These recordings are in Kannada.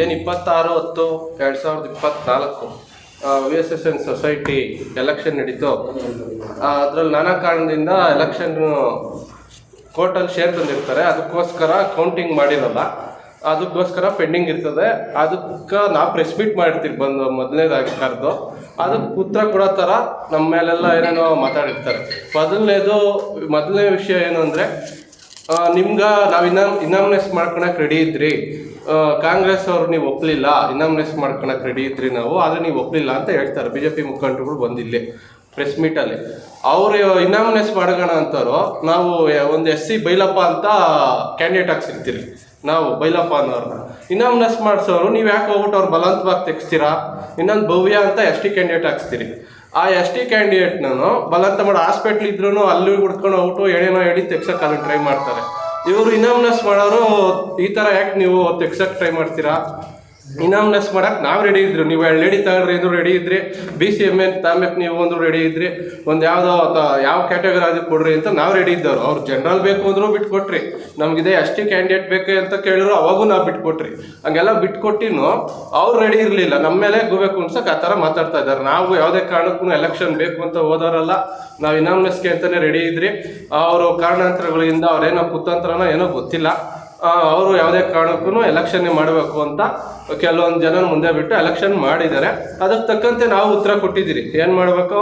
ಏನು ಇಪ್ಪತ್ತಾರು ಹತ್ತು ಎರಡು ಸಾವಿರದ ಇಪ್ಪತ್ತ್ನಾಲ್ಕು V S S N society election ನಡೀತು. ಅದರಲ್ಲಿ ನಾನಾ ಕಾರಣದಿಂದ ಎಲೆಕ್ಷನ್ ಕೋರ್ಟಲ್ಲಿ ಶೇರ್ ತಂದಿರ್ತಾರೆ. ಅದಕ್ಕೋಸ್ಕರ ಕೌಂಟಿಂಗ್ ಮಾಡಿರಲ್ಲ. ಅದಕ್ಕೋಸ್ಕರ ಪೆಂಡಿಂಗ್ ಇರ್ತದೆ. ಅದಕ್ಕೆ ನಾ ಪ್ರೆಸ್ ಮೀಟ್ ಮಾಡಿರ್ತೀವಿ ಬಂದು ಮೊದಲನೇದಾಗಿ ಕರೆದು. ಅದಕ್ಕೆ ಉತ್ತರ ಕೊಡೋ ಥರ ನಮ್ಮ ಮೇಲೆಲ್ಲ ಏನೇನೋ ಮಾತಾಡಿರ್ತಾರೆ. ಮೊದಲನೇದು, ಮೊದಲನೇ ವಿಷಯ ಏನು ಅಂದರೆ ನಿಮ್ಗೆ ನಾವು ಇನ್ನ ಇನಾಮಿನೇಸ್ ಮಾಡ್ಕೊಳಕ್ಕೆ ರೆಡಿ ಇದ್ರಿ. ಕಾಂಗ್ರೆಸ್ ಅವ್ರು ನೀವು ಒಪ್ಪಲಿಲ್ಲ ಇನಾಮಿನೇಸ್ ಮಾಡ್ಕೊಳಕ್ಕೆ ರೆಡಿ ಇದ್ರಿ ನಾವು, ಆದರೆ ನೀವು ಒಪ್ಪಲಿಲ್ಲ ಅಂತ ಹೇಳ್ತಾರೆ. ಬಿ ಜೆ ಪಿ ಮುಖಂಡರುಗಳು ಬಂದಿಲ್ಲಿ ಪ್ರೆಸ್ ಮೀಟಲ್ಲಿ ಅವರು ಇನಾಮಿನೇಸ್ ಮಾಡೋಣ ಅಂತಾರೋ, ನಾವು ಒಂದು ಎಸ್ ಸಿ ಬೈಲಪ್ಪ ಅಂತ ಕ್ಯಾಂಡಿಡೇಟ್ ಹಾಕ್ಸಿರ್ತೀರಿ. ನಾವು ಬೈಲಪ್ಪ ಅನ್ನೋರನ್ನ ಇನಾಮಿನೇಸ್ ಮಾಡಿಸೋರು, ನೀವು ಯಾಕೆ ಹೋಗ್ಬಿಟ್ಟು ಅವ್ರು ಬಲವಂತವಾಗಿ ತೆಗಿಸ್ತೀರಾ? ಇನ್ನೊಂದು ಭವ್ಯ ಅಂತ ಎಸ್ ಕ್ಯಾಂಡಿಡೇಟ್ ಹಾಕ್ಸ್ತೀರಿ. ಆ ಎಸ್ ಟಿ ನಾನು ಬಲವಂತ ಮಾಡಿ ಹಾಸ್ಪಿಟ್ಲ್ ಇದ್ರೂ ಅಲ್ಲಿ ಹುಡ್ಕೊಂಡು ಹೋಗ್ಬಿಟ್ಟು ಏನೇನೋ ಹೇಳಿ ತೆಗ್ಸಕ್ಕೆ ಅದನ್ನು ಟ್ರೈ ಮಾಡ್ತಾರೆ. ಇವರು ಇನಾಮಿನೇಸ್ ಮಾಡೋರು ಈ ಥರ ಯಾಕೆ ನೀವು ತೆಗ್ಸಕ್ಕೆ ಟ್ರೈ ಮಾಡ್ತೀರಾ? ಇನಾಮಿನೇಸ್ ಮಾಡಕ್ಕೆ ನಾವು ರೆಡಿ ಇದ್ರು. ನೀವು ಎರಡು ಲೇಡಿ ತಗೊಳ್ರಿ ಇದ್ರು ರೆಡಿ ಇದ್ರಿ ಬಿ ಸಿ ಎಂ ಎನ್ ತಾಮ್ಯಕ್ ನೀವು ಒಂದು ರೆಡಿ ಇದ್ರಿ, ಒಂದು ಯಾವುದೋ ಯಾವ ಕ್ಯಾಟಗರಿ ಆದ್ರೂ ಕೊಡ್ರಿ ಅಂತ ನಾವು ರೆಡಿ ಇದ್ದವ್ರು. ಅವ್ರು ಜನರಲ್ ಬೇಕು ಅಂದ್ರೂ ಬಿಟ್ಕೊಟ್ರಿ. ನಮಗಿದೆ ಅಷ್ಟೇ ಕ್ಯಾಂಡಿಡೇಟ್ ಬೇಕು ಅಂತ ಕೇಳಿದ್ರು, ಅವಾಗೂ ನಾವು ಬಿಟ್ಕೊಟ್ರಿ. ಹಂಗೆಲ್ಲ ಬಿಟ್ಕೊಟ್ಟಿನೂ ಅವ್ರು ರೆಡಿ ಇರಲಿಲ್ಲ. ನಮ್ಮ ಮೇಲೆ ಹೋಗ್ಬೇಕು ಅನ್ಸಕ್ಕೆ ಆ ಥರ ಮಾತಾಡ್ತಾ ಇದ್ದಾರೆ. ನಾವು ಯಾವುದೇ ಕಾರಣಕ್ಕೂ ಎಲೆಕ್ಷನ್ ಬೇಕು ಅಂತ ಹೋದವರಲ್ಲ, ನಾವು ಇನಾಮ್ಲೆಸ್ಗೆ ಅಂತಲೇ ರೆಡಿ ಇದ್ರಿ, ಅವರು ಕಾರಣಾಂತರಗಳಿಂದ ಅವ್ರೇನೋ ಕುತಂತ್ರನೋ ಏನೋ ಗೊತ್ತಿಲ್ಲ. ಅವರು ಯಾವುದೇ ಕಾರಣಕ್ಕೂ ಎಲೆಕ್ಷನ್ ಮಾಡಬೇಕು ಅಂತ ಕೆಲವೊಂದು ಜನ ಮುಂದೆ ಬಿಟ್ಟು ಎಲೆಕ್ಷನ್ ಮಾಡಿದ್ದಾರೆ. ಅದಕ್ಕೆ ತಕ್ಕಂತೆ ನಾವು ಉತ್ತರ ಕೊಟ್ಟಿದ್ದೀರಿ. ಏನು ಮಾಡಬೇಕು?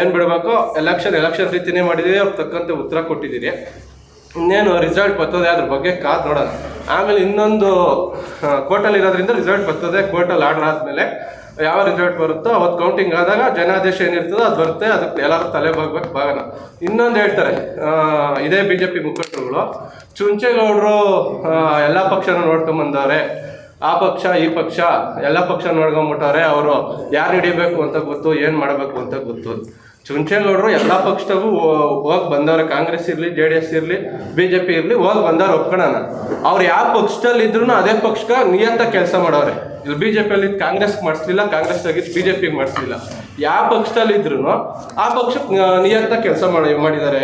ಏನು ಬಿಡಬೇಕು? ಎಲೆಕ್ಷನ್ ಎಲೆಕ್ಷನ್ ರೀತಿನೇ ಮಾಡಿದ್ದೀರಿ. ಅವ್ರಿಗೆ ತಕ್ಕಂತೆ ಉತ್ತರ ಕೊಟ್ಟಿದ್ದೀರಿ. ಇನ್ನೇನು ರಿಸಲ್ಟ್ ಬರ್ತದೆ ಅದ್ರ ಬಗ್ಗೆ ಕಾದು ನೋಡೋಣ. ಆಮೇಲೆ ಇನ್ನೊಂದು ಕೋರ್ಟಲ್ಲಿ ಇರೋದ್ರಿಂದ ರಿಸಲ್ಟ್ ಬರ್ತದೆ ಕೋರ್ಟಲ್ಲಿ ಆರ್ಡರ್ ಆದಮೇಲೆ ಯಾವ ರಿಸಲ್ಟ್ ಬರುತ್ತೋ ಅವತ್ತು ಕೌಂಟಿಂಗ್ ಆದಾಗ ಜನಾದೇಶ ಏನಿರ್ತದೋ ಅದು ಬರುತ್ತೆ, ಅದಕ್ಕೆ ಎಲ್ಲರೂ ತಲೆ ಬಾಗ್ಬೇಕು ಭಾಗನ. ಇನ್ನೊಂದು ಹೇಳ್ತಾರೆ ಇದೇ ಬಿ ಜೆ ಪಿ ಮುಖಂಡರುಗಳು, ಚುಂಚೇಗೌಡರು ಎಲ್ಲ ಪಕ್ಷನ ನೋಡ್ಕೊಂಬಂದವ್ರೆ ಆ ಪಕ್ಷ, ಈ ಪಕ್ಷ, ಎಲ್ಲ ಪಕ್ಷ ನೋಡ್ಕೊಂಬಿಟ್ಟವ್ರೆ ಅವರು ಯಾರು ಹಿಡಿಬೇಕು ಅಂತ ಗೊತ್ತು, ಏನು ಮಾಡಬೇಕು ಅಂತ ಗೊತ್ತು. ಚುಂಚೇಗೌಡರು ಎಲ್ಲ ಪಕ್ಷದಾಗೂ ಹೋಗ್ ಬಂದವ್ರೆ. ಕಾಂಗ್ರೆಸ್ ಇರ್ಲಿ, ಜೆ ಡಿ ಎಸ್ ಇರ್ಲಿ, ಬಿ ಜೆ ಪಿ ಇರಲಿ, ಹೋಗಿ ಬಂದವ್ರು ಒಪ್ಕೊಳ್ಳೋಣ ಅವ್ರು ಯಾವ ಪಕ್ಷದಲ್ಲಿ ಇದ್ರು ಅದೇ ಪಕ್ಷಕ್ಕೆ ನಿಯತ್ತ ಕೆಲಸ ಮಾಡೋರೆ. ಇಲ್ಲಿ ಬಿ ಜೆ ಕಾಂಗ್ರೆಸ್ ಮಾಡಿಸ್ಲಿಲ್ಲ ಕಾಂಗ್ರೆಸ್ ಆಗಿದ್ದು ಬಿ ಜೆ ಮಾಡಿಸ್ಲಿಲ್ಲ. ಯಾವ ಪಕ್ಷದಲ್ಲಿ ಇದ್ರು ಆ ಪಕ್ಷಕ್ಕೆ ನಿಯತ್ತ ಕೆಲಸ ಮಾಡಿ ಮಾಡಿದ್ದಾರೆ.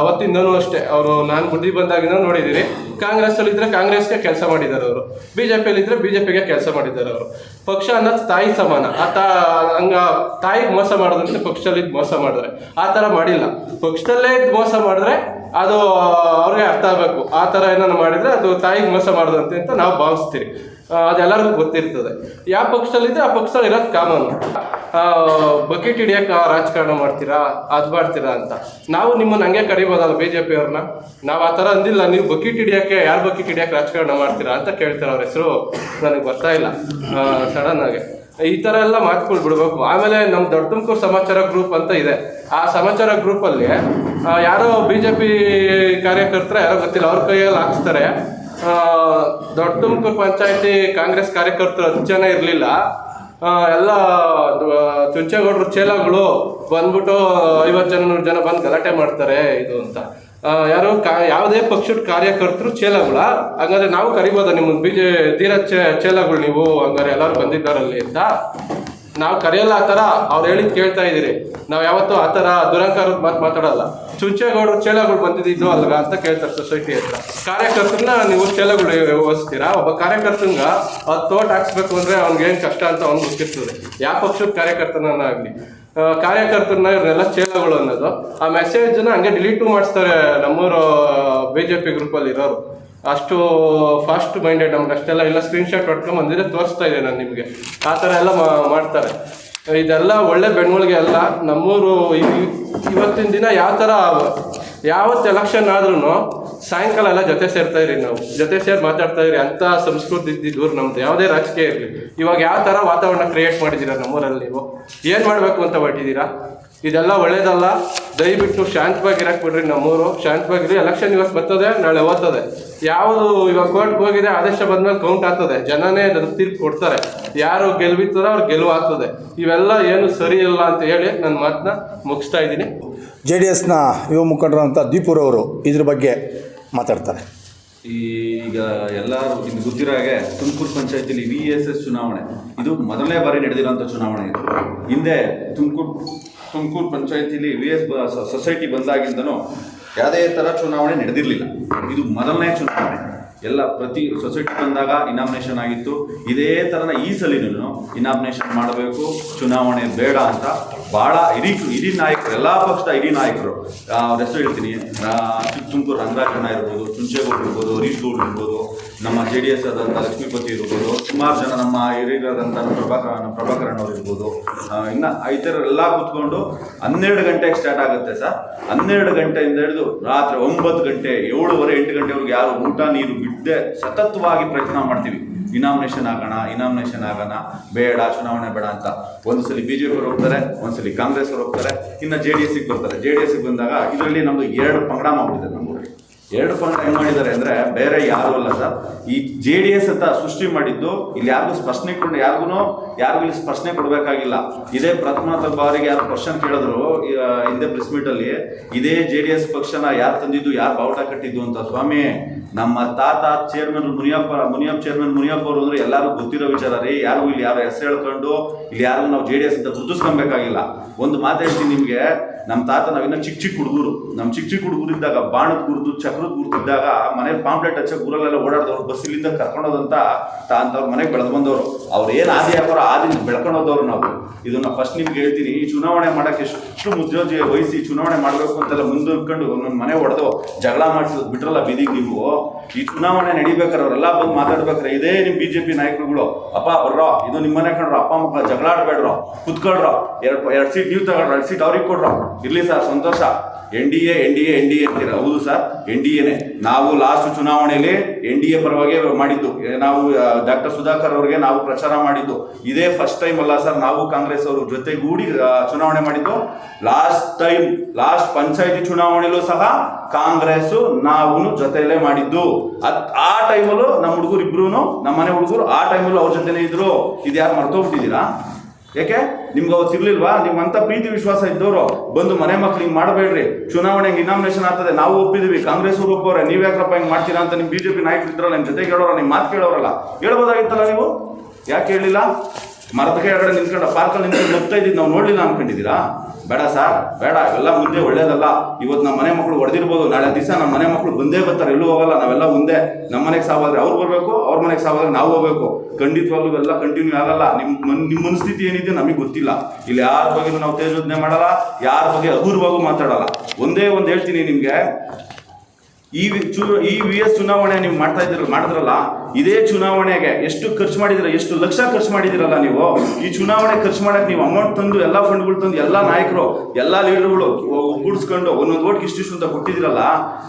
ಅವತ್ತಿಂದನೂ ಅಷ್ಟೇ. ಅವರು ನಾನು ಬುದ್ಧಿ ಬಂದಾಗಿಂದ ನೋಡಿದ್ದೀನಿ ಕಾಂಗ್ರೆಸ್ ಅಲ್ಲಿ ಇದ್ರೆ ಕಾಂಗ್ರೆಸ್ಗೆ ಕೆಲಸ ಮಾಡಿದ್ದಾರೆ ಅವರು. ಬಿ ಜೆ ಪಿಯಲ್ಲಿ ಇದ್ರೆ ಬಿ ಜೆ ಪಿಗೆ ಕೆಲಸ ಮಾಡಿದ್ದಾರೆ ಅವರು. ಪಕ್ಷ ಅನ್ನೋದು ತಾಯಿ ಸಮಾನ. ಆ ತಾ ಹಂಗ ತಾಯಿಗೆ ಮೋಸ ಮಾಡೋದಂತೆ ಪಕ್ಷದಲ್ಲಿ ಮೋಸ ಮಾಡಿದ್ರೆ. ಆ ಥರ ಮಾಡಿಲ್ಲ. ಪಕ್ಷದಲ್ಲೇ ಮೋಸ ಮಾಡಿದ್ರೆ ಅದು ಅವ್ರಿಗೆ ಅರ್ಥ ಆಗಬೇಕು. ಆ ಥರ ಏನಾರು ಮಾಡಿದ್ರೆ ಅದು ತಾಯಿಗೆ ಮೋಸ ಮಾಡೋದಂತೆ ಅಂತ ನಾವು ಭಾವಿಸ್ತೀವಿ. ಅದೆಲ್ಲರಿಗೂ ಗೊತ್ತಿರ್ತದೆ. ಯಾವ ಪಕ್ಷದಲ್ಲಿದ್ದರೆ ಆ ಪಕ್ಷದಲ್ಲಿ ಇರೋದು ಕಾಮನ್. ಬಕೆಟ್ ಹಿಡಿಯಕ್ಕೆ ರಾಜಕಾರಣ ಮಾಡ್ತೀರಾ? ಅದು ಮಾಡ್ತೀರಾ ಅಂತ. ನಾವು ನಿಮ್ಮನ್ನು ಹಂಗೆ ಕರಿಬೋದಲ್ಲ ಬಿ ಜೆ ಪಿಯವ್ರನ್ನ ನಾವು ಆ ಥರ ಅಂದಿಲ್ಲ, ನೀವು ಬಕೆಟ್ ಹಿಡಿಯೋಕ್ಕೆ, ಯಾರು ಬಕೆಟ್ ಹಿಡಿಯಕ್ಕೆ ರಾಜಕಾರಣ ಮಾಡ್ತೀರಾ ಅಂತ ಕೇಳ್ತಾರೆ ಅವ್ರ ಹೆಸರು. ನನಗೆ ಬರ್ತಾ ಇಲ್ಲ. ಸಡನ್ ಆಗಿ. ಈ ಥರ ಎಲ್ಲ ಮಾತುಗಳು ಬಿಡಬೇಕು. ಆಮೇಲೆ ನಮ್ಮ ದೊಡ್ಡ ತುಮಕೂರು ಸಮಾಚಾರ ಗ್ರೂಪ್ ಅಂತ ಇದೆ. ಆ ಸಮಾಚಾರ ಗ್ರೂಪಲ್ಲಿ ಯಾರೋ ಬಿ ಜೆ ಪಿ ಕಾರ್ಯಕರ್ತರ ಯಾರೋ ಗೊತ್ತಿಲ್ಲ, ಅವ್ರ ಕೈಯಲ್ಲಿ ಹಾಕ್ಸ್ತಾರೆ. ದೊಡ್ಡ ತುಮಕೂರು ಪಂಚಾಯತಿ ಕಾಂಗ್ರೆಸ್ ಕಾರ್ಯಕರ್ತರು ಹತ್ತು ಜನ ಇರಲಿಲ್ಲ. ಎಲ್ಲ ದ- ಚೇಲಾಗಳು ಬಂದ್ಬಿಟ್ಟು ಐವತ್ತು ಜನ, ನೂರು ಜನ ಬಂದು ಗಲಾಟೆ ಮಾಡ್ತಾರೆ ಇದು ಅಂತ. ಯಾರು ಕಾ, ಯಾವುದೇ ಪಕ್ಷದ ಕಾರ್ಯಕರ್ತರು ಚೇಲಗಳ. ಹಂಗಾದ್ರೆ ನಾವು ಕರಿಬೋದ ನಿಮ್ಮ ಬಿ ಜೆ ಧೀರ ಚೇ, ಚೇಲಗಳು ನೀವು? ಹಂಗಾರೆ ಎಲ್ಲರೂ ಬಂದಿದ್ದಾರಲ್ಲಿ ಅಂತ. ನಾವು ಕರೆಯಲ್ಲ ಆ ಥರ ಅವ್ರು ಹೇಳಿದ್ ಕೇಳ್ತಾ ಇದ್ದೀರಿ. ನಾವು ಯಾವತ್ತೂ ಆ ಥರ ದುರಂಕಾರದ ಮಾತು ಮಾತಾಡಲ್ಲ. ಚುಂಚೇಗೌಡರು ಚೇಲಗಳು ಬಂದಿದ್ದು ಅಲ್ಗ ಅಂತ ಕೇಳ್ತಾರೆ ಸೊಸೈಟಿ ಹತ್ರ. ಕಾರ್ಯಕರ್ತರನ್ನ ನೀವು ಚೇಲಗಳು ವ್ಯವಹರಿಸ್ತೀರಾ ಒಬ್ಬ ಕಾರ್ಯಕರ್ತಂಗ ಅದು ತೋಟ ಹಾಕ್ಸ್ಬೇಕು ಅಂದರೆ ಅವ್ನಿಗೇನು ಕಷ್ಟ ಅಂತ ಅವ್ನು ಗೊತ್ತಿರ್ತದೆ. ಯಾವ ಪಕ್ಷದ ಕಾರ್ಯಕರ್ತನಾಗಲಿ ಕಾರ್ಯಕರ್ತರನ್ನ ಇವ್ರನ್ನೆಲ್ಲ ಚೇಲಗಳು ಅನ್ನೋದು. ಆ ಮೆಸೇಜನ್ನ ಹಂಗೆ ಡಿಲೀಟು ಮಾಡಿಸ್ತಾರೆ ನಮ್ಮೂರು ಬಿ ಜೆ ಪಿ ಗ್ರೂಪಲ್ಲಿ ಇರೋರು. ಅಷ್ಟು ಫಾಸ್ಟ್ ಮೈಂಡೆಡ್ ನಮ್ಗೆ ಅಷ್ಟೆಲ್ಲ ಎಲ್ಲ ಸ್ಕ್ರೀನ್ಶಾಟ್ ಹೊಡ್ಕೊಂಡು ಬಂದಿದ್ರೆ ತೋರಿಸ್ತಾ ಇದೆ ನಾನು ನಿಮಗೆ. ಆ ಥರ ಎಲ್ಲ ಮಾಡ್ತಾರೆ. ಇದೆಲ್ಲ ಒಳ್ಳೆ ಬೆಳವಣಿಗೆ ಅಲ್ಲ ನಮ್ಮೂರು ಇವತ್ತಿನ ದಿನ ಯಾವ ಥರ ಯಾವತ್ತು ಎಲೆಕ್ಷನ್ ಆದ್ರೂ ಸಾಯಂಕಾಲ ಎಲ್ಲ ಜೊತೆ ಸೇರ್ತಾ ಇರಿ ನಾವು. ಜೊತೆ ಸೇರಿ ಮಾತಾಡ್ತಾ ಇರಿ. ಅಂಥ ಸಂಸ್ಕೃತಿ ಇದ್ದಿದ್ದು ನಮ್ದು. ಯಾವುದೇ ರಾಜಕೀಯ ಇರಲಿ. ಇವಾಗ ಯಾವ ಥರ ವಾತಾವರಣ ಕ್ರಿಯೇಟ್ ಮಾಡಿದ್ದೀರಾ ನಮ್ಮೂರಲ್ಲಿ ನೀವು? ಏನು ಮಾಡಬೇಕು ಅಂತ ಹೊರಟಿದ್ದೀರಾ? ಇದೆಲ್ಲ ಒಳ್ಳೇದಲ್ಲ ದಯವಿಟ್ಟು ಶಾಂತವಾಗಿರಕ್ಕೆ ಬಿಡ್ರಿ ನಮ್ಮೂರು. ಶಾಂತವಾಗಿರಿ ಎಲೆಕ್ಷನ್ ಇವತ್ತು ಬರ್ತದೆ ನಾಳೆ ಓದ್ತದೆ. ಯಾವುದು ಇವಾಗ ಕೋರ್ಟ್ಗೆ ಹೋಗಿದೆ ಆದೇಶ ಬಂದ್ಮೇಲೆ ಕೌಂಟ್ ಆಗ್ತದೆ. ಜನನೇ ಅದಕ್ಕೆ ತೀರ್ಪು ಕೊಡ್ತಾರೆ. ಯಾರು ಗೆಲ್ಬಿತ್ತಾರೋ ಅವ್ರು ಗೆಲುವು ಆಗ್ತದೆ. ಇವೆಲ್ಲ ಏನು ಸರಿ ಇಲ್ಲ ಅಂತ ಹೇಳಿ ನನ್ನ ಮಾತನ್ನ ಮುಗಿಸ್ತಾ ಇದ್ದೀನಿ. ಜೆ ಡಿ ಎಸ್ನ ಯುವ ಮುಖಂಡರಂಥ ದೀಪುರವರು ಇದ್ರ ಬಗ್ಗೆ ಮಾತಾಡ್ತಾರೆ. ಈಗ ಎಲ್ಲರೂ ಇನ್ನು ಗೊತ್ತಿರೋ ಹಾಗೆ ತುಮಕೂರು ಪಂಚಾಯತಿಲಿ ವಿ ಎಸ್ ಎಸ್ ಚುನಾವಣೆ. ಇದು ಮೊದಲನೇ ಬಾರಿ ನಡೆದಿರೋಂಥ ಚುನಾವಣೆ ಇದು. ಹಿಂದೆ ತುಮಕೂರು ತುಮಕೂರು ಪಂಚಾಯತಿಲಿ ವಿ ಎಸ್ ಸೊಸೈಟಿ ಬಂದಾಗಿಂದನೂ ಯಾವುದೇ ಥರ ಚುನಾವಣೆ ನಡೆದಿರಲಿಲ್ಲ. ಇದು ಮೊದಲನೇ ಚುನಾವಣೆ. ಎಲ್ಲ ಪ್ರತಿ ಸೊಸೈಟಿ ಬಂದಾಗ ಇನಾಮಿನೇಷನ್ ಆಗಿತ್ತು. ಇದೇ ಥರನ ಈ ಸಲಿನೂ ಇನಾಮಿನೇಷನ್ ಮಾಡಬೇಕು. ಚುನಾವಣೆ ಬೇಡ ಅಂತ ಭಾಳ ಹಿರಿ ಹಿರಿ ನಾಯಕರು, ಎಲ್ಲ ಪಕ್ಷದ ಹಿರಿ ನಾಯಕರು ಅವ್ರ ಹೆಸರು ಹೇಳ್ತೀನಿ. ತುಮಕೂರು ರಂಗರಾಜಣ್ಣ ಇರ್ಬೋದು, ಚುಂಚೇಗೌಡ ಇರ್ಬೋದು, ಹರೀಶ್ ಗೌಡ್ ಇರ್ಬೋದು ನಮ್ಮ ಜೆ ಡಿ ಎಸ್ ಆದಂಥ ಲಕ್ಷ್ಮೀಪತಿ ಇರ್ಬೋದು, ಸುಮಾರು ಜನ ನಮ್ಮ ಹಿರಿಯರಾದಂಥ ಪ್ರಭಾಕರ, ನಮ್ಮ ಪ್ರಭಾಕರನ್ ಅವ್ರು ಇರ್ಬೋದು. ಇನ್ನು ಇತರೆಲ್ಲ ಕೂತ್ಕೊಂಡು ಹನ್ನೆರಡು ಗಂಟೆಗೆ ಸ್ಟಾರ್ಟ್ ಆಗುತ್ತೆ ಸರ್. ಹನ್ನೆರಡು ಗಂಟೆಯಿಂದ ಹಿಡಿದು ರಾತ್ರಿ ಒಂಬತ್ತು ಗಂಟೆ, ಏಳುವರೆ, ಎಂಟು ಗಂಟೆವರೆಗೆ ಯಾರು ಊಟ, ನೀರು ಬಿಡದೆ ಸತತವಾಗಿ ಪ್ರಯತ್ನ ಮಾಡ್ತೀವಿ. ಇನಾಮಿನೇಷನ್ ಆಗೋಣ ಇನಾಮಿನೇಷನ್ ಆಗೋಣ, ಬೇಡ, ಚುನಾವಣೆ ಬೇಡ ಅಂತ. ಒಂದ್ಸಲಿ ಬಿ ಜೆ ಪಿ ಹೋಗ್ತಾರೆ, ಒಂದ್ಸಲಿ ಕಾಂಗ್ರೆಸ್ ಅವ್ರು ಹೋಗ್ತಾರೆ, ಇನ್ನು ಜೆ ಡಿ ಎಸ್ಗೆ ಬರ್ತಾರೆ. ಜೆ ಡಿ ಎಸ್ಗೆ ಬಂದಾಗ ಇದರಲ್ಲಿ ನಮ್ದು ಎರಡು ಪಂಗಡ ಮಾಡ್ಬಿಟ್ಟಿದೆ ನಮ್ಮೂರಿಗೆ ಎರಡು ಪಾಯಿಂಟ್ ಹೆಂಗ್ ಮಾಡಿದ್ದಾರೆ ಅಂದ್ರೆ ಬೇರೆ ಯಾರು ಅಲ್ಲ ಸರ್. ಈ ಜೆ ಡಿ ಎಸ್ ಅಂತ ಸೃಷ್ಟಿ ಮಾಡಿದ್ದು ಇಲ್ಲಿ ಯಾರಿಗೂ ಸ್ಪಷ್ಟನೆ ಕೊಂಡು ಯಾರಿಗೂ ಯಾರಿಗೂ ಇಲ್ಲಿ ಸ್ಪಷ್ಟನೆ ಕೊಡಬೇಕಾಗಿಲ್ಲ. ಇದೇ ಪ್ರಥಮ ಬಾರಿಗೆ ಯಾರು ಕ್ವಶನ್ ಕೇಳಿದ್ರು ಹಿಂದೆ ಪ್ರೆಸ್ ಮೀಟ್ ಅಲ್ಲಿ, ಇದೇ ಜೆ ಡಿ ಎಸ್ ಪಕ್ಷನ ಯಾರು ತಂದಿದ್ದು, ಯಾರು ಬಾವುಟ ಕಟ್ಟಿದ್ದು ಅಂತ. ಸ್ವಾಮಿ, ನಮ್ಮ ತಾತ ಚೇರ್ಮನ್ ಮುನಿಯಪ್ಪ ಮುನಿಯಪ್ಪ ಚೇರ್ಮನ್ ಮುನಿಯಪ್ಪ ಅವರು ಅಂದ್ರೆ ಎಲ್ಲರೂ ಗೊತ್ತಿರೋ ವಿಚಾರ ರೀ. ಯಾರು ಇಲ್ಲಿ ಯಾರು ಹೆಸರು ಹೇಳ್ಕೊಂಡು, ಇಲ್ಲಿ ಯಾರು ನಾವು ಜೆ ಡಿ ಎಸ್ ಅಂತ ಗುರುತಿಸ್ಕೊಬೇಕಾಗಿಲ್ಲ ಒಂದು ಮಾತು ಹೇಳ್ತೀನಿ ನಿಮಗೆ. ನಮ್ಮ ತಾತ ನಾವಿನ್ನ ಚಿಕ್ಕ ಚಿಕ್ಕ ಹುಡುಗರು. ನಮ್ಮ ಚಿಕ್ಕ ಚಿಕ್ಕ ಹುಡುಗರು ಇದ್ದಾಗ ಬಾಣದ ಗುರುತು, ಚಕ್ರದ ಗುರುತಿದ್ದಾಗ ಮನೆ ಪಾಂಪ್ಲೆಟ್ ಹಚ್ಚ ಊರಲ್ಲೆಲ್ಲ ಓಡಾಡಿದವ್ರು ಬಸ್ ಇಲ್ಲಿಂದ ಕರ್ಕೊಂಡೋದಂತ ಅಂತವ್ರ ಮನೆಗೆ ಬೆಳೆದು ಬಂದವರು. ಅವ್ರು ಏನು ಆದಿ ಹಾಕೋರು ಆದಿ ಬೆಳ್ಕೊಂಡೋದವ್ರು ನಾವು. ಇದನ್ನ ಫಸ್ಟ್ ನಿಮ್ಗೆ ಹೇಳ್ತೀನಿ, ಈ ಚುನಾವಣೆ ಮಾಡಕ್ಕೆ ಎಷ್ಟು ಮುಜ್ಜೋಜಿ ವಹಿಸಿ ಚುನಾವಣೆ ಮಾಡಬೇಕು ಅಂತೆಲ್ಲ ಮುಂದುಕೊಂಡು ನನ್ನ ಮನೆ ಹೊಡೆದು ಜಗಳ ಮಾಡಿಸೋದು ಬಿಟ್ರಲ್ಲ ಬೀದಿಗೆ ನೀವು. ಈ ಚುನಾವಣೆ ನಡಿಬೇಕಾರೆ ಅವರೆಲ್ಲ ಬಂದು ಮಾತಾಡ್ಬೇಕಾರೆ ಇದೇ ನಿಮ್ಮ ಬಿ ಜೆ ಪಿ ನಾಯಕರುಗಳು. ಅಪ್ಪ, ಬರ್ರೋ, ಇದು ನಿಮ್ಮ ಮನೆ ಕಂಡ್ರೋ ಅಪ್ಪ ಮಕ್ಕಳ ಜಗಳ ಆಡಬೇಡ್ರೋ ಕುತ್ಕೊಳ್ರೋ, ಎರಡು ಎರಡು ಸೀಟ್ ನೀವು ತಗೊಳ್ರೋ ಎರಡು ಸೀಟ್ ಅವ್ರಿಗೆ ಕೊಡ್ರೋ. ಇರ್ಲಿ sir, Santhosh. N D A, N D A, N D A ಅಂತೀರ. ಹೌದು ಸರ್, ಎನ್ ಡಿ ಎನೆ ನಾವು ಲಾಸ್ಟ್ ಚುನಾವಣೆಯಲ್ಲಿ ಎನ್ ಡಿ ಎ ಪರವಾಗಿ ಮಾಡಿದ್ದು. ನಾವು ಡಾಕ್ಟರ್ ಸುಧಾಕರ್ ಅವರಿಗೆ ನಾವು ಪ್ರಚಾರ ಮಾಡಿದ್ದು. ಇದೇ ಫಸ್ಟ್ ಟೈಮ್ ಅಲ್ಲ ಸರ್, ನಾವು ಕಾಂಗ್ರೆಸ್ ಅವರು ಜೊತೆಗೂಡಿ ಚುನಾವಣೆ ಮಾಡಿದ್ದು. ಲಾಸ್ಟ್ ಟೈಮ್ ಲಾಸ್ಟ್ ಪಂಚಾಯತಿ ಚುನಾವಣೆಯಲ್ಲೂ ಸಹ ಕಾಂಗ್ರೆಸ್ ನಾವು ಜೊತೆಯಲ್ಲೇ ಮಾಡಿದ್ದು. ಆ ಟೈಮಲ್ಲೂ ನಮ್ಮ ಹುಡುಗರು ಇಬ್ರು ನಮ್ಮ ಮನೆ ಹುಡುಗರು ಆ ಟೈಮಲ್ಲೂ ಅವ್ರ ಜೊತೆನೇ ಇದ್ರು. ಇದು ಯಾರು ಮರ್ತೋಗ್ಬಿಟ್ಟಿದ್ದೀರಾ ಯಾಕೆ ನಿಮ್ಗೆ ಅವತ್ತು ಇರ್ಲಿಲ್ವಾ ನಿಮ್ಗಂತ ಪ್ರೀತಿ ವಿಶ್ವಾಸ ಇದ್ದವರು ಬಂದು ಮನೆ ಮಕ್ಳು ಹಿಂಗೆ ಮಾಡಬೇಡ್ರಿ. ಚುನಾವಣೆಗೆ ಇನಾಮಿನೇಷನ್ ಆಗ್ತದೆ, ನಾವು ಒಪ್ಪಿದೀವಿ. ಕಾಂಗ್ರೆಸ್ ಒಪ್ಪವ್ರೆ ನೀವ್ ಯಾಕ್ರಪ್ಪ ಹಿಂಗ್ ಮಾಡ್ತೀರಾ ಅಂತ ನಿಮ್ ಬಿಜೆಪಿ ನಾಯಕರು ಇದ್ರಲ್ಲ, ನಿಮ್ ಜೊತೆ ಕೇಳೋರ, ನಿಮ್ ಮಾತು ಕೇಳೋರಲ್ಲ. ಹೇಳ್ಬೋದಾಗಿತ್ತಲ್ಲ ನೀವು? ಯಾಕೆ ಹೇಳಿಲ್ಲ ಮರದ ಕೆಳಗಡೆ ನಿಂತ್ಕೊಂಡು ಪಾರ್ಕಲ್ಲಿ ನಿಂತ್ಕೊಂಡು ಹೋಗ್ತಾ ಇದ್ದೀವಿ ನಾವು ನೋಡ್ಲಿಲ್ಲ ಅನ್ಕೊಂಡಿದ್ದೀರಾ? ಬೇಡ ಸರ್ ಬೇಡ ಎಲ್ಲ ಮುಂದೆ ಒಳ್ಳೇದಲ್ಲ. ಇವತ್ತು ನಮ್ಮ ಮನೆ ಮಕ್ಕಳು ಹೊಡೆದಿರ್ಬೋದು ನಾಳೆ ದಿವಸ ನಮ್ಮ ಮನೆ ಮಕ್ಕಳು ಬಂದೇ ಬರ್ತಾರೆ, ಎಲ್ಲೂ ಹೋಗಲ್ಲ, ನಾವೆಲ್ಲ ಮುಂದೆ. ನಮ್ಮ ಮನೆಗೆ ಸಾವಾದ್ರೆ ಅವ್ರು ಬರಬೇಕು, ಅವ್ರ ಮನೆಗೆ ಸಾವಾದ್ರೆ ನಾವು ಹೋಗಬೇಕು. ಖಂಡಿತವಾಗ್ಲೂ ಎಲ್ಲ ಕಂಟಿನ್ಯೂ ಆಗಲ್ಲ. ನಿಮ್ಮ ನಿಮ್ಮ ಮನಸ್ಥಿತಿ ಏನಿದೆ ನಮಗೆ ಗೊತ್ತಿಲ್ಲ. ಇಲ್ಲಿ ಯಾರ ಬಗ್ಗೆ ನಾವು ತೇಜೋದನೆ ಮಾಡಲ್ಲ, ಯಾರ ಬಗ್ಗೆ ಅಪೂರ್ವಗೂ ಮಾತಾಡಲ್ಲ. ಒಂದೇ ಒಂದು ಹೇಳ್ತೀನಿ ನಿಮಗೆ. ಈ ಈ ವಿ ಎಸ್ ಚುನಾವಣೆ ನೀವು ಮಾಡ್ತಾ ಇದ್ದೀರಲ್ಲ ಮಾಡಿದ್ರಲ್ಲ, ಇದೇ ಚುನಾವಣೆಗೆ ಎಷ್ಟು ಖರ್ಚು ಮಾಡಿದಿರ, ಎಷ್ಟು ಲಕ್ಷ ಖರ್ಚು ಮಾಡಿದಿರಲ್ಲ ನೀವು? ಈ ಚುನಾವಣೆ ಖರ್ಚು ಮಾಡಕ್ಕೆ ನೀವು ಅಮೌಂಟ್ ತಂದು ಎಲ್ಲ ಫಂಡ್ಗಳು ತಂದು ಎಲ್ಲ ನಾಯಕರು, ಎಲ್ಲ ಲೀಡರ್ಗಳು ಕೂಡಿಸ್ಕೊಂಡು ಒಂದೊಂದು ಓಟ್ಗೆ ಇಷ್ಟಿಷ್ಟು ಅಂತ ಕೊಟ್ಟಿದಿರಲ್ಲ,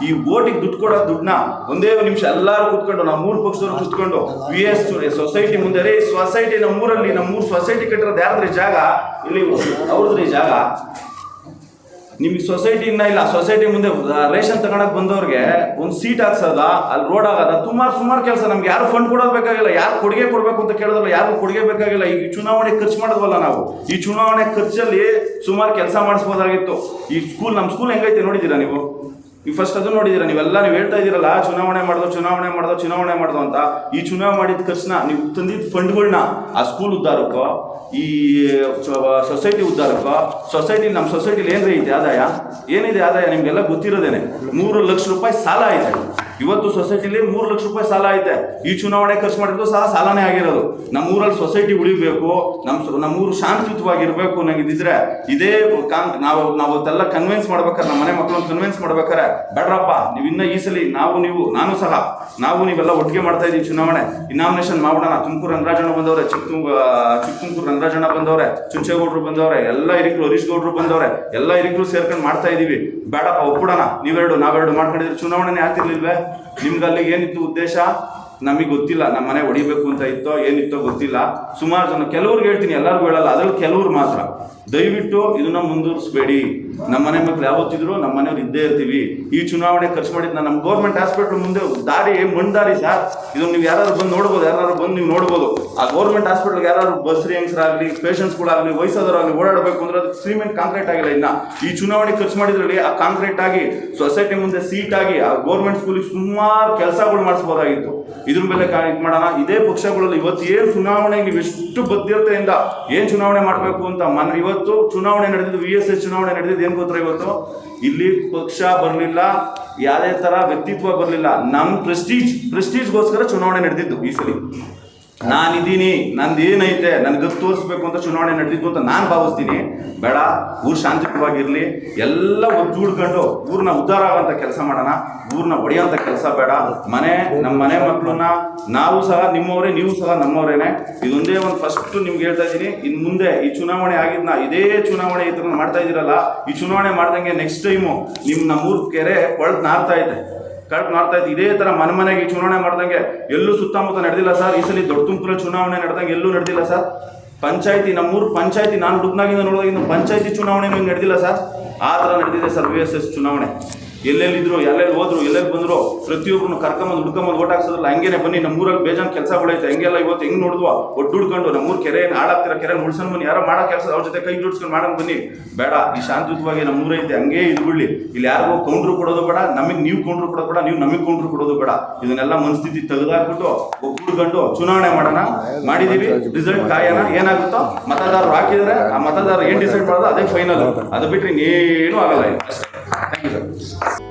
ಈ ಓಟಿಗೆ ದುಡ್ಡು ಕೊಡೋ ದುಡ್ಡನ್ನ ಒಂದೇ ಒಂದು ನಿಮಿಷ ಎಲ್ಲರೂ ಕೂತ್ಕೊಂಡು ನಮ್ಮ ಮೂರು ಪಕ್ಷದವ್ರು ಕೂತ್ಕೊಂಡು ವಿ ಎಸ್ ಸೊಸೈಟಿ ಮುಂದೆ ರೀ ಸೊಸೈಟಿ ನಮ್ಮೂರಲ್ಲಿ, ನಮ್ಮೂರು ಸೊಸೈಟಿ ಕಟ್ಟಿರೋದು ಯಾರ್ದ್ರಿ ಜಾಗ? ಇಲ್ಲಿ ಅವ್ರದ್ರಿ ಜಾಗ. ನಿಮ್ಗೆ ಸೊಸೈಟಿ ಇನ್ನ ಇಲ್ಲ ಸೊಸೈಟಿ ಮುಂದೆ ರೇಷನ್ ತಗೊಳಕ್ ಬಂದವ್ರಿಗೆ ಒಂದು ಸೀಟ್ ಹಾಕ್ಸೋದ? ಅಲ್ಲಿ ರೋಡ್ ಆಗದ? ತುಂಬಾ ಸುಮಾರು ಕೆಲಸ. ನಮ್ಗೆ ಯಾರು ಫಂಡ್ ಕೊಡೋದು ಬೇಕಾಗಿಲ್ಲ, ಯಾರು ಕೊಡುಗೆ ಕೊಡಬೇಕು ಅಂತ ಕೇಳೋದಲ್ಲ, ಯಾರು ಕೊಡುಗೆ ಬೇಕಾಗಿಲ್ಲ. ಈ ಚುನಾವಣೆ ಖರ್ಚು ಮಾಡೋದಲ್ಲ ನಾವು. ಈ ಚುನಾವಣೆ ಖರ್ಚಲ್ಲಿ ಸುಮಾರು ಕೆಲಸ ಮಾಡಿಸ್ಬೋದಾಗಿತ್ತು. ಈ ಸ್ಕೂಲ್ ನಮ್ಮ ಸ್ಕೂಲ್ ಹೆಂಗೈತೆ ನೋಡಿದ್ದೀರಾ ನೀವು? ಈ ಫಸ್ಟ್ ಅದು ನೋಡಿದ್ದೀರಾ ನೀವೆಲ್ಲ ನೀವು ಹೇಳ್ತಾ ಇದ್ದೀರಲ್ಲ, ಚುನಾವಣೆ ಮಾಡ್ದೋ ಚುನಾವಣೆ ಮಾಡ್ದೋ ಚುನಾವಣೆ ಮಾಡ್ದೋ ಅಂತ. ಈ ಚುನಾವಣೆ ಮಾಡಿದ ಖರ್ಚನ್ನ ನೀವು ತಂದಿದ್ದ ಫಂಡ್ಗಳನ್ನ ಆ ಸ್ಕೂಲ್ ಉದ್ದಾರಕ್ಕೋ ಈ ಸೊಸೈಟಿ ಉದ್ದಾರಕ್ಕೋ ಸೊಸೈಟಿ ನಮ್ಮ ಸೊಸೈಟಿಲಿ ಏನ್ರಿ ಐತೆ ಆದಾಯ ಏನಿದೆ ಆದಾಯ? ನಿಮಗೆಲ್ಲ ಗೊತ್ತಿರೋದೇನೆ. ಮೂರು ಲಕ್ಷ ರೂಪಾಯಿ ಸಾಲ ಐತೆ ಇವತ್ತು ಸೊಸೈಟಿಲಿ ಮೂರು ಲಕ್ಷ ರೂಪಾಯಿ ಸಾಲ ಐತೆ. ಈ ಚುನಾವಣೆ ಖರ್ಚು ಮಾಡಿದ್ರು ಸಹ ಸಾಲನೇ ಆಗಿರೋದು. ನಮ್ಮ ಊರಲ್ಲಿ ಸೊಸೈಟಿ ಉಳಿಬೇಕು ನಮ್ಮ ನಮ್ಮ ನಮ್ಮೂರು ಶಾಂತಿಯುತವಾಗಿರ್ಬೇಕು ನಂಗಿದ್ರೆ ಇದೇ ಕಾನ್, ನಾವು ನಾವು ಅದೆಲ್ಲ ಕನ್ವಿನ್ಸ್ ಮಾಡ್ಬೇಕಾರೆ ನಮ್ಮ ಮನೆ ಮಕ್ಕಳನ್ನ ಕನ್ವಿನ್ಸ್ ಮಾಡ್ಬೇಕಾರೆ ಬೇಡ್ರಪ್ಪ, ನೀವು ಇನ್ನ ಈ ಸಲ ನಾವು, ನೀವು, ನಾನು ಸಹ, ನಾವು ನೀವೆಲ್ಲ ಒಟ್ಟಿಗೆ ಮಾಡ್ತಾ ಇದೀವಿ ಚುನಾವಣೆ. ಇನಾಮಿನೇಷನ್ ಮಾಡೋಣ ತುಮಕೂರು ರಂಗರಾಜಣ್ಣ ಬಂದವ್ರೆ ಚಿಕ್ಕ ತುಮ ಚಿಕ್ಕ ತುಮಕೂರು ರಂಗರಾಜಣ್ಣ ಬಂದವ್ರೆ, ಚುಂಚೇಗೌಡರು ಬಂದವ್ರೆ, ಎಲ್ಲ ಹಿರಿಕರು ಹರೀಶ್ ಗೌಡ್ರು ಬಂದವ್ರೆ, ಎಲ್ಲ ಹಿರಿಕರು ಸೇರ್ಕೊಂಡು ಮಾಡ್ತಾ ಇದೀವಿ. ಬೇಡಪ್ಪ ಒಪ್ಪಿಡೋಣ ನೀವೆರಡು, ನಾವೆರಡು ಮಾಡ್ಕೊಂಡಿದ್ರೆ ಚುನಾವಣೆನೇ ಆಗ್ತಿರ್ಲಿಲ್ವೇ? ನಿಮ್ಗೆ ಅಲ್ಲಿ ಏನಿತ್ತು ಉದ್ದೇಶ? ನಮಗೆ ಗೊತ್ತಿಲ್ಲ. ನಮ್ಮ ಮನೆ ಹೊಡಿಬೇಕು ಅಂತ ಇತ್ತೋ, ಏನಿತ್ತೋ ಗೊತ್ತಿಲ್ಲ. ಸುಮಾರು ಜನ, ಕೆಲವ್ರಿಗೆ ಹೇಳ್ತೀನಿ, ಎಲ್ಲರಿಗೂ ಹೇಳಲ್ಲ, ಅದ್ರಲ್ಲಿ ಕೆಲವ್ರು ಮಾತ್ರ. ದಯವಿಟ್ಟು ಇದನ್ನ ಮುಂದುವರಿಸಬೇಡಿ. ನಮ್ಮ ಮನೆ ಮಕ್ಳು ಯಾವತ್ತಿದ್ರು ನಮ್ಮ ಮನೆಯವ್ರು ಇದ್ದೇ ಇರ್ತೀವಿ. ಈ ಚುನಾವಣೆ ಖರ್ಚು ಮಾಡಿದ ನಮ್ಮ ಗೌರ್ಮೆಂಟ್ ಹಾಸ್ಪಿಟ್ಲ್ ಮುಂದೆ ದಾರಿ ಮಣ್ಣು ದಾರಿ ಸರ್ ಇದು ನೀವು ಯಾರು ಬಂದು ನೋಡ್ಬೋದು ಯಾರು ಬಂದು ನೀವು ನೋಡ್ಬೋದು. ಆ ಗೌರ್ಮೆಂಟ್ ಹಾಸ್ಪಿಟ್ಲ್ಗೆ ಯಾರು ಬಸ್ ರೇಂಗ್ಸ್ರಾಗಲಿ ಪೇಷಂಟ್ಸ್ಗಳಾಗಲಿ ವಯಸ್ಸಾದವರಾಗಲಿ ಓಡಾಡಬೇಕು ಅಂದ್ರೆ ಅದು ಸಿಮೆಂಟ್ ಕಾಂಕ್ರೀಟ್ ಆಗಿಲ್ಲ ಇನ್ನ. ಈ ಚುನಾವಣೆ ಖರ್ಚು ಮಾಡಿದ್ರಲ್ಲಿ ಆ ಕಾಂಕ್ರೀಟ್ ಆಗಿ ಸೊಸೈಟಿ ಮುಂದೆ ಸೀಟ್ ಆಗಿ, ಆ ಗೌರ್ಮೆಂಟ್ ಸ್ಕೂಲಿಗೆ ಸುಮಾರು ಕೆಲಸಗಳು ಮಾಡಿಸ್ಬೋದಾಗಿತ್ತು. ಇದ್ರ ಮೇಲೆ ಇದು ಮಾಡೋಣ. ಇದೇ ಪಕ್ಷಗಳಲ್ಲಿ ಇವತ್ತು ಏನು ಚುನಾವಣೆ, ನೀವು ಎಷ್ಟು ಬದ್ಧತೆಯಿಂದ ಏನು ಚುನಾವಣೆ ಮಾಡಬೇಕು ಅಂತ ಮನ ಇವತ್ತು ಚುನಾವಣೆ ನಡೆದಿದ್ದು ವಿ ಎಸ್ ಎಸ್ ಚುನಾವಣೆ ನಡೆದಿದ್ದು ಏನು ಗೊತ್ತಾ ಇವತ್ತು? ಇಲ್ಲಿ ಪಕ್ಷ ಬರಲಿಲ್ಲ, ಯಾವುದೇ ತರ ವ್ಯಕ್ತಿತ್ವ ಬರಲಿಲ್ಲ. ನಮ್ ಪ್ರೆಸ್ಟೀಜ್ ಪ್ರೆಸ್ಟೀಜ್ಗೋಸ್ಕರ ಚುನಾವಣೆ ನಡೆದಿದ್ದು ಈ ಸಲ. ನಾನಿದ್ದೀನಿ ನಂದು ಏನೈತೆ ನನ್ಗೆ ತೋರಿಸ್ಬೇಕು ಅಂತ ಚುನಾವಣೆ ನಡೆದಿದ್ದು ಅಂತ ನಾನು ಭಾವಿಸ್ತೀನಿ. ಬೇಡ, ಊರು ಶಾಂತಿಯುತವಾಗಿರಲಿ, ಎಲ್ಲ ಒದ್ದೂಡ್ಕೊಂಡು ಊರನ್ನ ಉದ್ಧಾರ ಆಗೋಂಥ ಕೆಲಸ ಮಾಡೋಣ ಊರನ್ನ ಹೊಡೆಯೋಂಥ ಕೆಲಸ ಬೇಡ. ಮನೆ ನಮ್ಮ ಮನೆ ಮಕ್ಕಳನ್ನ ನಾವು ಸಹ ನಿಮ್ಮವರೇ, ನೀವು ಸಹ ನಮ್ಮವರೇನೆ. ಇದೊಂದೇ ಒಂದು ಫಸ್ಟ್ ನಿಮ್ಗೆ ಹೇಳ್ತಾ ಇದ್ದೀನಿ. ಇನ್ನು ಮುಂದೆ ಈ ಚುನಾವಣೆ ಆಗಿದ್ನ ಇದೇ ಚುನಾವಣೆ ಥರ ಮಾಡ್ತಾ ಇದ್ದೀರಲ್ಲ, ಈ ಚುನಾವಣೆ ಮಾಡ್ದಂಗೆ ನೆಕ್ಸ್ಟ್ ಟೈಮು ನಿಮ್ಮ ನಮ್ಮೂರು ಕೆರೆ ಕೊಳತ್ ನಾರ್ತಾ ಇದೆ. ಕರೆಕ್ಟ್ ಮಾಡ್ತಾ ಇತ್ತು ಇದೇ ತರ ಮನೆ ಮನೆಗೆ ಚುನಾವಣೆ ಮಾಡ್ದಂಗೆ ಎಲ್ಲೂ ಸುತ್ತಮುತ್ತ ನಡೆದಿಲ್ಲ ಸರ್. ಈ ಸಲ ದೊಡ್ಡ ತುಮಕೂರಲ್ಲಿ ಚುನಾವಣೆ ನಡೆದಂಗೆ ಎಲ್ಲೂ ನಡೆದಿಲ್ಲ ಸರ್. ಪಂಚಾಯತಿ, ನಮ್ಮೂರು ಪಂಚಾಯತಿ, ನಾನು ಹುಡುಗನಾಗಿಂದ ನೋಡಿದಾಗಿಂದ ಪಂಚಾಯತಿ ಚುನಾವಣೆ ನಡೆದಿಲ್ಲ ಸರ್. ಆ ಥರ ನಡೆದಿದೆ ಸರ್ ವಿ ಎಸ್ ಎಸ್ ಚುನಾವಣೆ. ಎಲ್ಲೆಲ್ಲಿದ್ರು, ಎಲ್ಲೆಲ್ಲಿ ಹೋದ್ರು, ಎಲ್ಲೆಲ್ಲಿ ಬಂದ್ರು ಪ್ರತಿಯೊಬ್ಬರು ಕರ್ಕೊಂಬಂದು ಹುಡ್ಕೊಂಬಂದು ಓಟ್ ಹಾಕ್ಸೋದ್ರಲ್ಲ, ಹಂಗೇನೆ ಬನ್ನಿ, ನಮ್ಮೂರಲ್ಲಿ ಬೇಜಾನ್ ಕೆಲಸಗಳೈತೆ ಹಂಗೆಲ್ಲ ಇವತ್ತು ಹೆಂಗ್ ನೋಡಿದ್ವಾ? ಒಟ್ಟು ಹುಡ್ಕೊಂಡು ನಮ್ಮೂರು ಕೆರೆ ಹಾಳಾಗ್ತಿರ ಕೆರೆ ಉಳ್ಸನ್ ಬನ್ನಿ, ಯಾರೋ ಮಾಡೋ ಕೆಲಸ ಅವ್ರ ಜೊತೆ ಕೈ ಜೋಡಿಸ್ಕೊಂಡು ಮಾಡೋಣ ಬನ್ನಿ. ಬೇಡ, ಈ ಶಾಂತಿಯುತವಾಗಿ ನಮ್ಮೂರೈತೆ ಹಂಗೆ ಇದು ಬಿಡ್ಲಿ. ಇಲ್ಲಿ ಯಾರಿಗೂ ಕೌಂಟ್ರು ಕೊಡೋದು ಬೇಡ, ನಮಗೆ ನೀವು ಕೌಂಟ್ರು ಕೊಡೋದು ಬೇಡ, ನೀವು ನಮಗೆ ಕೌಂಟ್ರು ಕೊಡೋದು ಬೇಡ. ಇದನ್ನೆಲ್ಲ ಮನಸ್ಥಿತಿ ತೆಗೆದಾಕ್ಬಿಟ್ಟು ಒಗ್ಗೂಡ್ಕೊಂಡು ಚುನಾವಣೆ ಮಾಡೋಣ. ಮಾಡಿದೀವಿ ರಿಸಲ್ಟ್ ಕಾಯೋಣ, ಏನಾಗುತ್ತೋ ಮತದಾರರು ಹಾಕಿದ್ರೆ ಆ ಮತದಾರರು ಏನ್ ಡಿಸೈಡ್ ಮಾಡೋದು, ಅದೇ ಫೈನಲ್ ಅದು ಬಿಟ್ಟರೆ ಇನ್ನೇನು ಆಗಲ್ಲ ಥ್ಯಾಂಕ್ ಯು ಸರ್